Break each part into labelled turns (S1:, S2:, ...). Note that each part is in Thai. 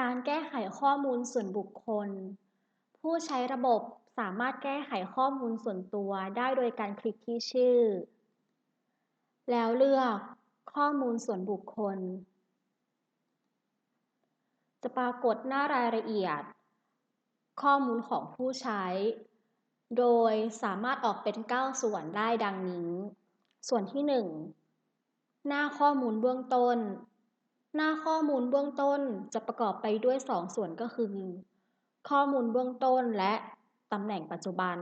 S1: การแก้ไขข้อมูลส่วนบุคคล ผู้ใช้ระบบสามารถแก้ไขข้อมูลส่วนตัวได้โดยการคลิกที่ชื่อ แล้วเลือกข้อมูลส่วนบุคคล จะปรากฏหน้ารายละเอียด ข้อมูลของผู้ใช้ โดยสามารถออกเป็น 9 ส่วนได้ดังนี้ ส่วนที่ 1 หน้าข้อมูลเบื้องต้น หน้าข้อมูลเบื้องต้นจะประกอบไปด้วย 2 ส่วนก็คือ ข้อมูลเบื้องต้นและตำแหน่งปัจจุบัน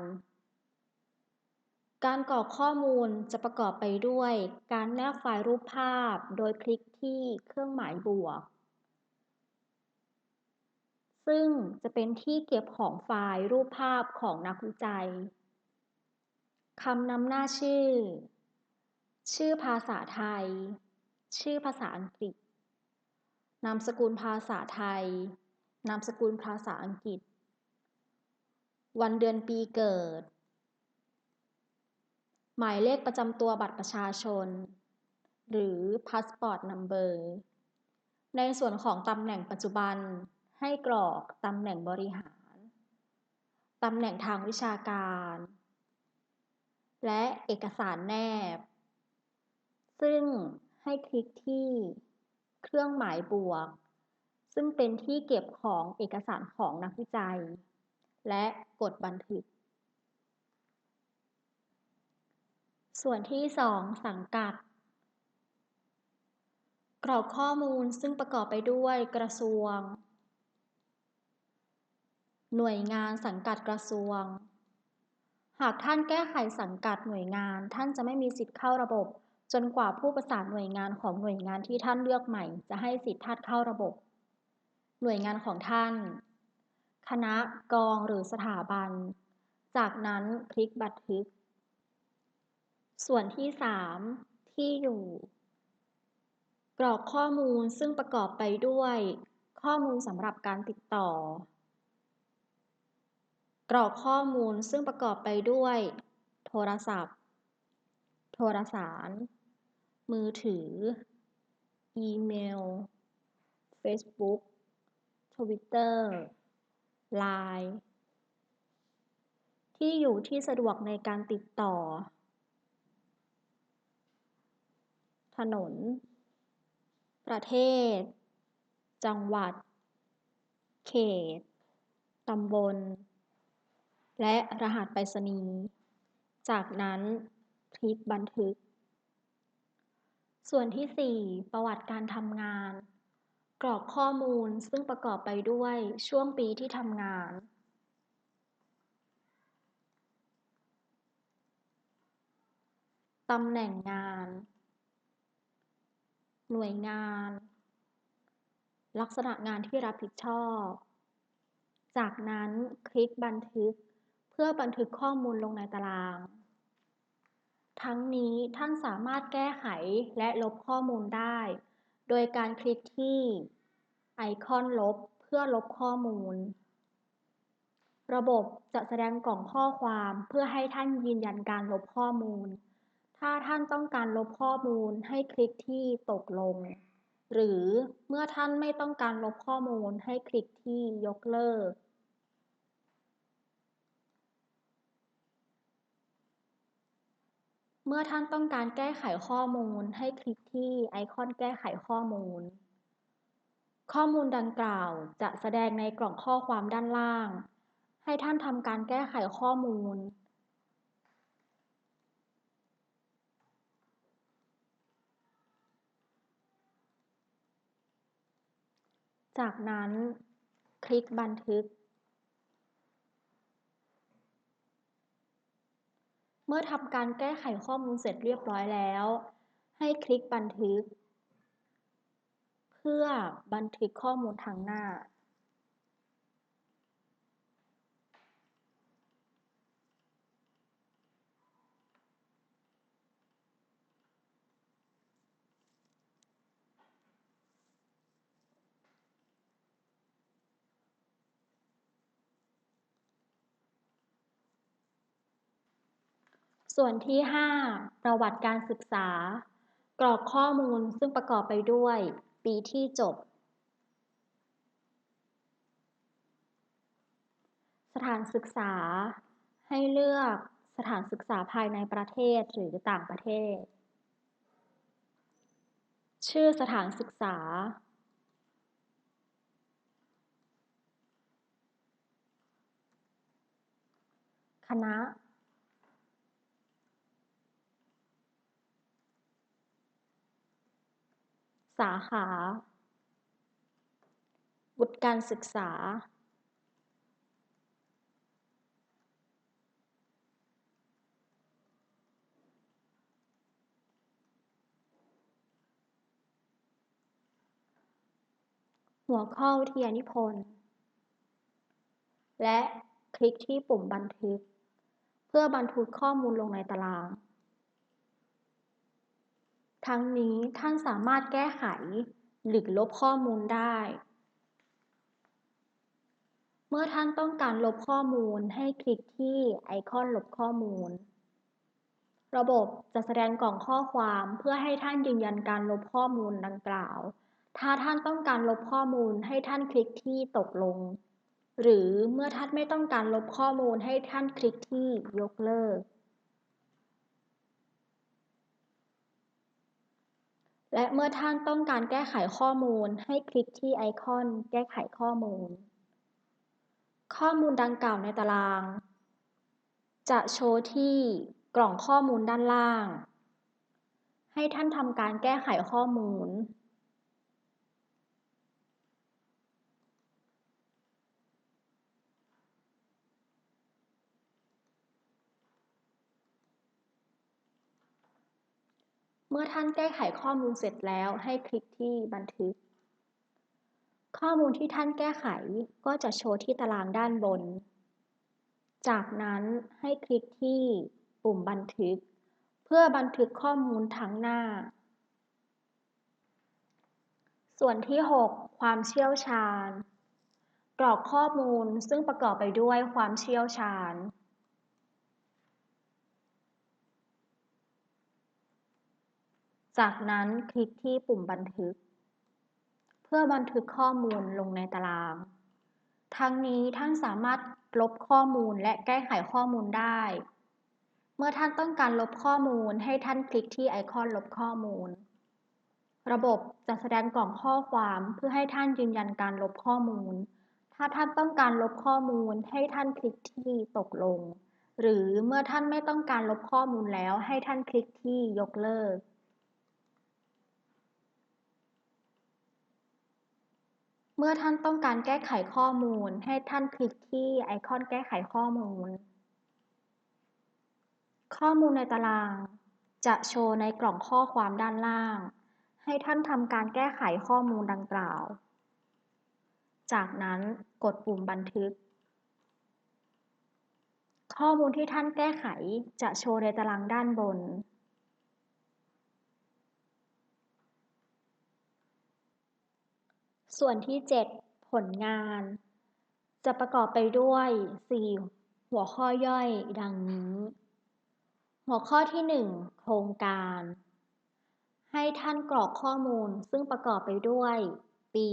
S1: การกรอกข้อมูลจะประกอบไปด้วย การแนบไฟล์รูปภาพ โดยคลิกที่เครื่องหมายบวก ซึ่งจะเป็นที่เก็บของไฟล์รูปภาพของนักวิจัยคำนำหน้าชื่อ ชื่อภาษาไทย ชื่อภาษาอังกฤษ นามสกุลภาษาไทย นามสกุลภาษาอังกฤษ วันเดือนปีเกิด หมายเลขประจำตัวบัตรประชาชน หรือ Passport Number ในส่วนของตำแหน่งปัจจุบัน ให้กรอกตำแหน่งบริหาร ตำแหน่งทางวิชาการ และเอกสารแนบ ซึ่งให้คลิกที่ เครื่องหมายบวก ซึ่งเป็นที่เก็บของเอกสารของนักวิจัย และกดบันทึก ส่วนที่ 2 สังกัด กรอกข้อมูลซึ่งประกอบไปด้วยกระทรวง หน่วยงานสังกัดกระทรวง หากท่านแก้ไขสังกัดหน่วยงานท่านจะไม่มีสิทธิ์เข้าระบบ จนกว่าผู้ประสานหน่วยงานของหน่วยงานที่ท่านเลือกใหม่ จะให้สิทธิ์ท่านเข้าระบบ หน่วยงานของท่าน คณะกองหรือสถาบัน จากนั้นคลิกบันทึก ส่วนที่ 3 ที่อยู่ กรอกข้อมูลซึ่งประกอบไปด้วย ข้อมูลสำหรับการติดต่อ กรอกข้อมูลซึ่งประกอบไปด้วย โทรศัพท์โทรสาร มือถือ อีเมล Facebook Twitter Line ที่อยู่ที่สะดวกในการติดต่อ ถนน ประเทศ จังหวัด เขต ตำบล และรหัสไปรษณีย์ จากนั้นคลิกบันทึก ส่วนที่ 4 ประวัติการทำงาน กรอกข้อมูลซึ่งประกอบไปด้วยช่วงปีที่ทำงาน ตำแหน่งงาน หน่วยงาน ลักษณะงานที่รับผิดชอบ จากนั้นคลิกบันทึก เพื่อบันทึกข้อมูลลงในตาราง ทั้งนี้ท่านสามารถแก้ไขและลบข้อมูลได้ โดยการคลิกที่ไอคอนลบเพื่อลบข้อมูล ระบบจะแสดงกล่องข้อความเพื่อให้ท่านยืนยันการลบข้อมูล ถ้าท่านต้องการลบข้อมูลให้คลิกที่ตกลง หรือเมื่อท่านไม่ต้องการลบข้อมูลให้คลิกที่ยกเลิก เมื่อท่านต้องการแก้ไขข้อมูล ให้คลิกที่ไอคอนแก้ไขข้อมูล ข้อมูลดังกล่าวจะแสดงในกล่องข้อความด้านล่าง ให้ท่านทำการแก้ไขข้อมูล จากนั้น คลิกบันทึก มื่อทำการแก้ไขข้อมูลเสร็จเรียบร้อยแล้ว ให้คลิกบันทึก เพื่อบันทึกข้อมูลทางหน้า ส่วนที่ 5 ประวัติการศึกษา กรอกข้อมูลซึ่งประกอบไปด้วย ปีที่จบ สถานศึกษา ให้เลือกสถานศึกษาภายในประเทศหรือต่างประเทศ ชื่อสถานศึกษา คณะ สาขาวุฒิการศึกษา หัวข้อวิทยานิพนธ์ และคลิกที่ปุ่มบันทึก เพื่อบันทึกข้อมูลลงในตาราง ทั้งนี้ท่านสามารถแก้ไขหรือลบข้อมูลได้ เมื่อท่านต้องการลบข้อมูลให้คลิกที่ไอคอนลบข้อมูล ระบบจะแสดงกล่องข้อความเพื่อให้ท่านยืนยันการลบข้อมูลดังกล่าว ถ้าท่านต้องการลบข้อมูลให้ท่านคลิกที่ตกลง หรือเมื่อท่านไม่ต้องการลบข้อมูลให้ท่านคลิกที่ยกเลิก และเมื่อท่านต้องการแก้ไขข้อมูลให้คลิกที่ไอคอนแก้ไขข้อมูล ข้อมูลดังกล่าวในตาราง จะโชว์ที่กล่องข้อมูลด้านล่าง ให้ท่านทำการแก้ไขข้อมูล เมื่อท่านแก้ไขข้อมูลเสร็จแล้วให้คลิกที่บันทึก ข้อมูลที่ท่านแก้ไขก็จะโชว์ที่ตารางด้านบน จากนั้นให้คลิกที่ปุ่มบันทึก เพื่อบันทึกข้อมูลทั้งหน้า ส่วนที่ 6 ความเชี่ยวชาญ กรอกข้อมูลซึ่งประกอบไปด้วยความเชี่ยวชาญ จากนั้นคลิกที่ปุ่มบันทึก เพื่อบันทึกข้อมูลลงในตาราง ทั้งนี้ท่านสามารถลบข้อมูลและแก้ไขข้อมูลได้ เมื่อท่านต้องการลบข้อมูลให้ท่านคลิกที่ไอคอนลบข้อมูล ระบบจะแสดงกล่องข้อความเพื่อให้ท่านยืนยันการลบข้อมูล ถ้าท่านต้องการลบข้อมูลให้ท่านคลิกที่ตกลง หรือเมื่อท่านไม่ต้องการลบข้อมูลแล้วให้ท่านคลิกที่ยกเลิก เมื่อท่านต้องการแก้ไขข้อมูล ให้ท่านคลิกที่ไอคอนแก้ไขข้อมูล ข้อมูลในตาราง จะโชว์ในกล่องข้อความด้านล่าง ให้ท่านทำการแก้ไขข้อมูลดังกล่าว จากนั้นกดปุ่มบันทึก ข้อมูลที่ท่านแก้ไขจะโชว์ในตารางด้านบน ส่วนที่ 7 ผลงาน จะประกอบไปด้วย 4 หัวข้อย่อยดังนี้ หัวข้อที่ 1 โครงการ ให้ท่านกรอกข้อมูลซึ่งประกอบไปด้วย ปี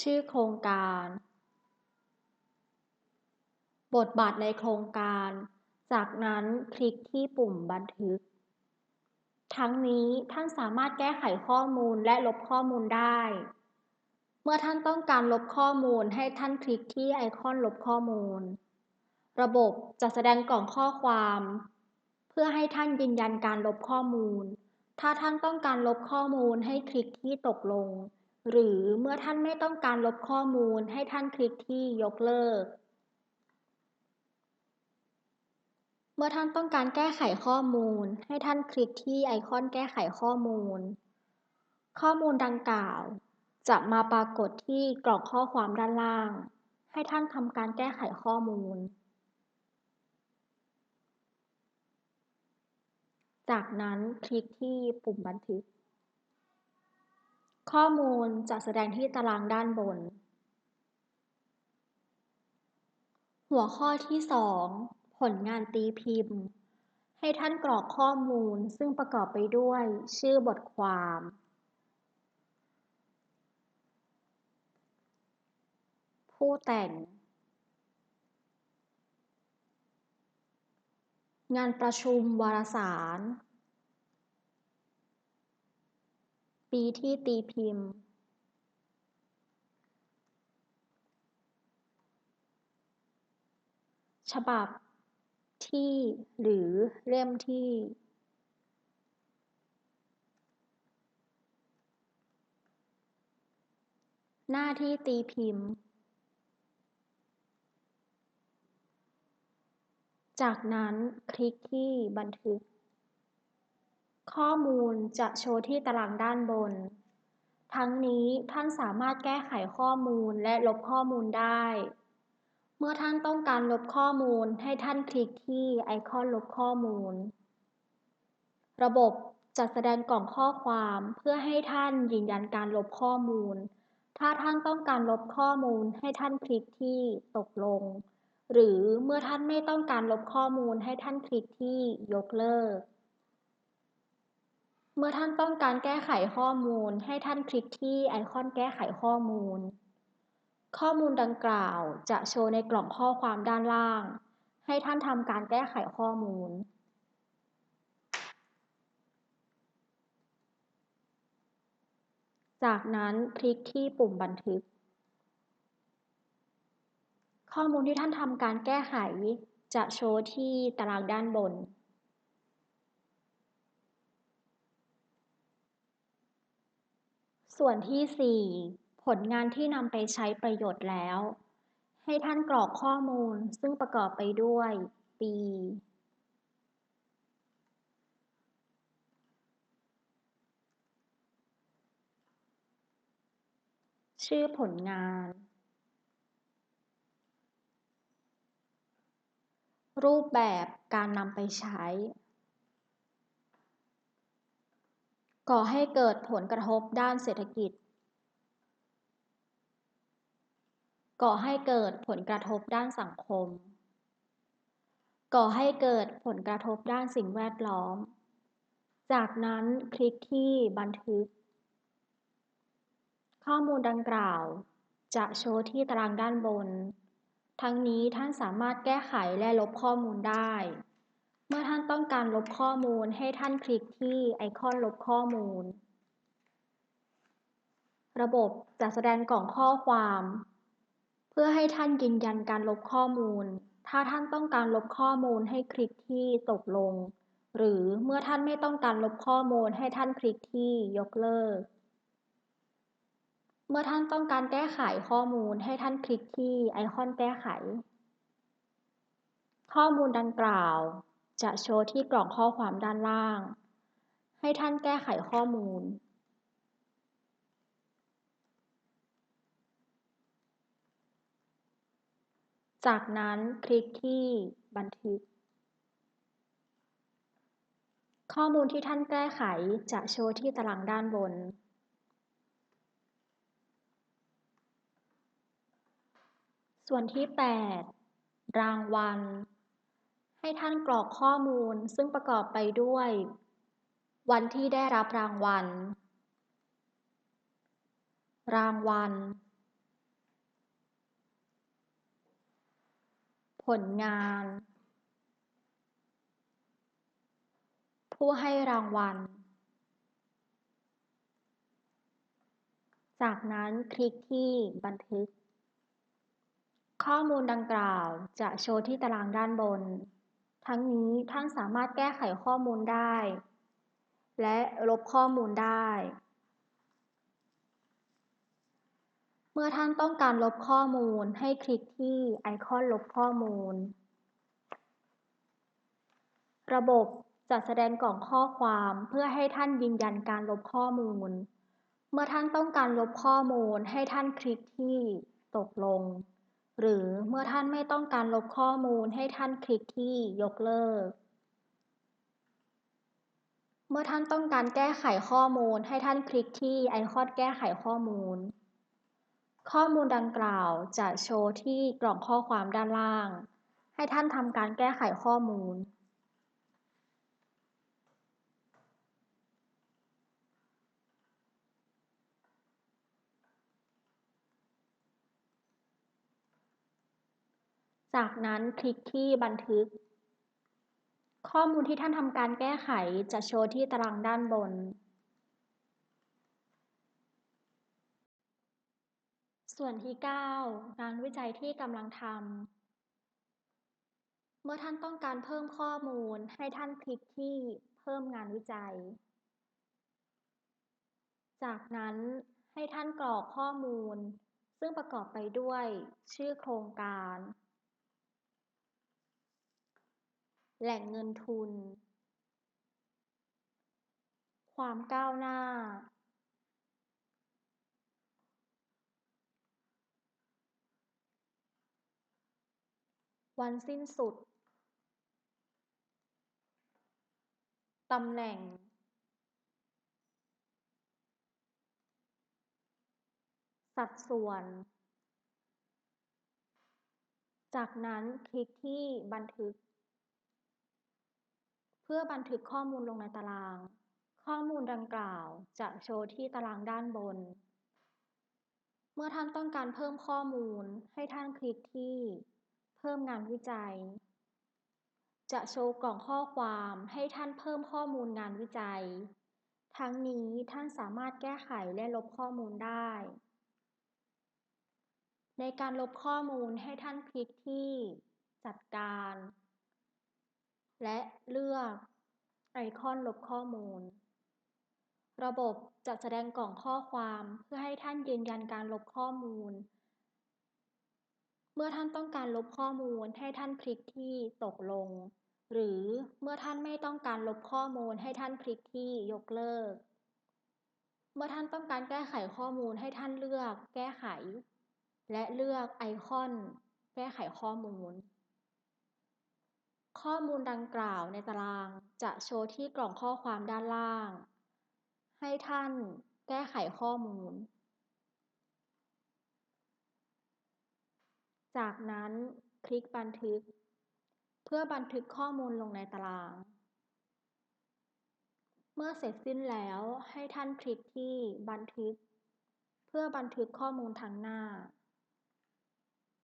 S1: ชื่อโครงการ บทบาทในโครงการ จากนั้นคลิกที่ปุ่มบันทึก ทั้งนี้ท่านสามารถแก้ไขข้อมูลและลบข้อมูลได้ เมื่อท่านต้องการลบข้อมูลให้ท่านคลิกที่ไอคอนลบข้อมูล ระบบจะแสดงกล่องข้อความ เพื่อให้ท่านยืนยันการลบข้อมูล ถ้าท่านต้องการลบข้อมูลให้คลิกที่ตกลง หรือเมื่อท่านไม่ต้องการลบข้อมูลให้ท่านคลิกที่ยกเลิก เมื่อท่านต้องการแก้ไขข้อมูล ให้ท่านคลิกที่ไอคอนแก้ไขข้อมูล ข้อมูลดังกล่าว จะมาปรากฏที่กล่องข้อความด้านล่าง ให้ท่านทำการแก้ไขข้อมูล จากนั้นคลิกที่ปุ่มบันทึก ข้อมูลจะแสดงที่ตารางด้านบน หัวข้อที่ 2 ผลงานตีพิมพ์ ให้ท่านกรอกข้อมูลซึ่งประกอบไปด้วย ชื่อบทความ ผู้แต่ง งานประชุมวารสาร ปีที่ตีพิมพ์ฉบับ ที่หรือเล่มที่หน้าที่ตีพิมพ์ จากนั้นคลิกที่บันทึก ข้อมูลจะโชว์ที่ตารางด้านบน ทั้งนี้ท่านสามารถแก้ไขข้อมูลและลบข้อมูลได้ เมื่อท่านต้องการลบข้อมูลให้ท่านคลิกที่ไอคอนลบข้อมูล ระบบจัดแสดงกล่องข้อความเพื่อให้ท่านยืนยันการลบข้อมูล ถ้าท่านต้องการลบข้อมูลให้ท่านคลิกที่ตกลง หรือเมื่อท่านไม่ต้องการลบข้อมูลให้ท่านคลิกที่ยกเลิก เมื่อท่านต้องการแก้ไขข้อมูลให้ท่านคลิกที่ไอคอนแก้ไขข้อมูล ข้อมูลดังกล่าวจะโชว์ในกล่องข้อความด้านล่าง ให้ท่านทำการแก้ไขข้อมูลจากนั้นคลิกที่ปุ่มบันทึก ข้อมูลที่ท่านทำการแก้ไข จะโชว์ที่ตารางด้านบน ส่วนที่ 4 ผลงานที่นำไปใช้ประโยชน์แล้ว ให้ท่านกรอกข้อมูลซึ่งประกอบไปด้วย ปี ชื่อผลงาน รูปแบบการนำไปใช้ ก่อให้เกิดผลกระทบด้านเศรษฐกิจ ก่อให้เกิดผลกระทบด้านสังคม ก่อให้เกิดผลกระทบด้านสิ่งแวดล้อม จากนั้นคลิกที่บันทึก ข้อมูลดังกล่าว จะโชว์ที่ตารางด้านบน ทั้งนี้ท่านสามารถแก้ไขและลบข้อมูลได้ เมื่อท่านต้องการลบข้อมูลให้ท่านคลิกที่ไอคอนลบข้อมูลระบบจะแสดงกล่องข้อความ พื่อให้ท่านยืนยันการลบข้อมูล ถ้าท่านต้องการลบข้อมูลให้คลิกที่ตกลง หรือเมื่อท่านไม่ต้องการลบข้อมูลให้ท่านคลิกที่ยกเลิก เมื่อท่านต้องการแก้ไขข้อมูลให้ท่านคลิกที่ไอคอนแก้ไข ข้อมูลดังกล่าวจะโชว์ที่กล่องข้อความด้านล่าง ให้ท่านแก้ไขข้อมูล จากนั้นคลิกที่บันทึก ข้อมูลที่ท่านแก้ไขจะโชว์ที่ตารางด้านบน ส่วนที่ 8 รางวัล ให้ท่านกรอกข้อมูลซึ่งประกอบไปด้วย วันที่ได้รับรางวัล รางวัล ผลงาน ผู้ให้รางวัล จากนั้นคลิกที่บันทึก ข้อมูลดังกล่าวจะโชว์ที่ตารางด้านบน ทั้งนี้ท่านสามารถแก้ไขข้อมูลได้ และลบข้อมูลได้ มื่อท่านต้องการลบข้อมูลให้คลิกที่ไอคอนลบข้อมูล ระบบจะแสดงกล่องข้อความเพื่อให้ท่านยืนยันการลบข้อมูล เมื่อท่านต้องการลบข้อมูลให้ท่านคลิกที่ตกลง หรือเมื่อท่านไม่ต้องการลบข้อมูลให้ท่านคลิกที่ยกเลิก เมื่อท่านต้องการแก้ไขข้อมูลให้ท่านคลิกที่ไอคอนแก้ไขข้อมูล ข้อมูลดังกล่าวจะโชว์ที่กล่องข้อความด้านล่าง ให้ท่านทำการแก้ไขข้อมูลจากนั้นคลิกที่บันทึก ข้อมูลที่ท่านทำการแก้ไขจะโชว์ที่ตารางด้านบน ส่วนที่ 9 งานวิจัยที่กำลังทำ เมื่อท่านต้องการเพิ่มข้อมูลให้ท่านคลิกที่เพิ่มงานวิจัย จากนั้นให้ท่านกรอกข้อมูล ซึ่งประกอบไปด้วยชื่อโครงการ แหล่งเงินทุน ความก้าวหน้า วันสิ้นสุดตำแหน่ง สัดส่วน จากนั้นคลิกที่บันทึก เพื่อบันทึกข้อมูลลงในตาราง ข้อมูลดังกล่าวจะโชว์ที่ตารางด้านบน เมื่อท่านต้องการเพิ่มข้อมูลให้ท่านคลิกที่ พิ่มงานวิจัย จะโชว์กล่องข้อความให้ท่านเพิ่มข้อมูลงานวิจัย ทั้งนี้ท่านสามารถแก้ไขและลบข้อมูลได้ ในการลบข้อมูลให้ท่านคลิกที่จัดการ และเลือกไอคอนลบข้อมูล ระบบจะแสดงกล่องข้อความเพื่อให้ท่านยืนยันการลบข้อมูล เมื่อท่านต้องการลบข้อมูลให้ท่านคลิกที่ตกลง หรือเมื่อท่านไม่ต้องการลบข้อมูลให้ท่านคลิกที่ยกเลิก เมื่อท่านต้องการแก้ไขข้อมูลให้ท่านเลือก แก้ไข และเลือกไอคอน แก้ไขข้อมูล ข้อมูลดังกล่าวในตารางจะโชว์ที่กล่องข้อความด้านล่าง ให้ท่านแก้ไขข้อมูล จากนั้นคลิกบันทึก เพื่อบันทึกข้อมูลลงในตาราง เมื่อเสร็จสิ้นแล้วให้ท่านคลิกที่บันทึก เพื่อบันทึกข้อมูลทางหน้า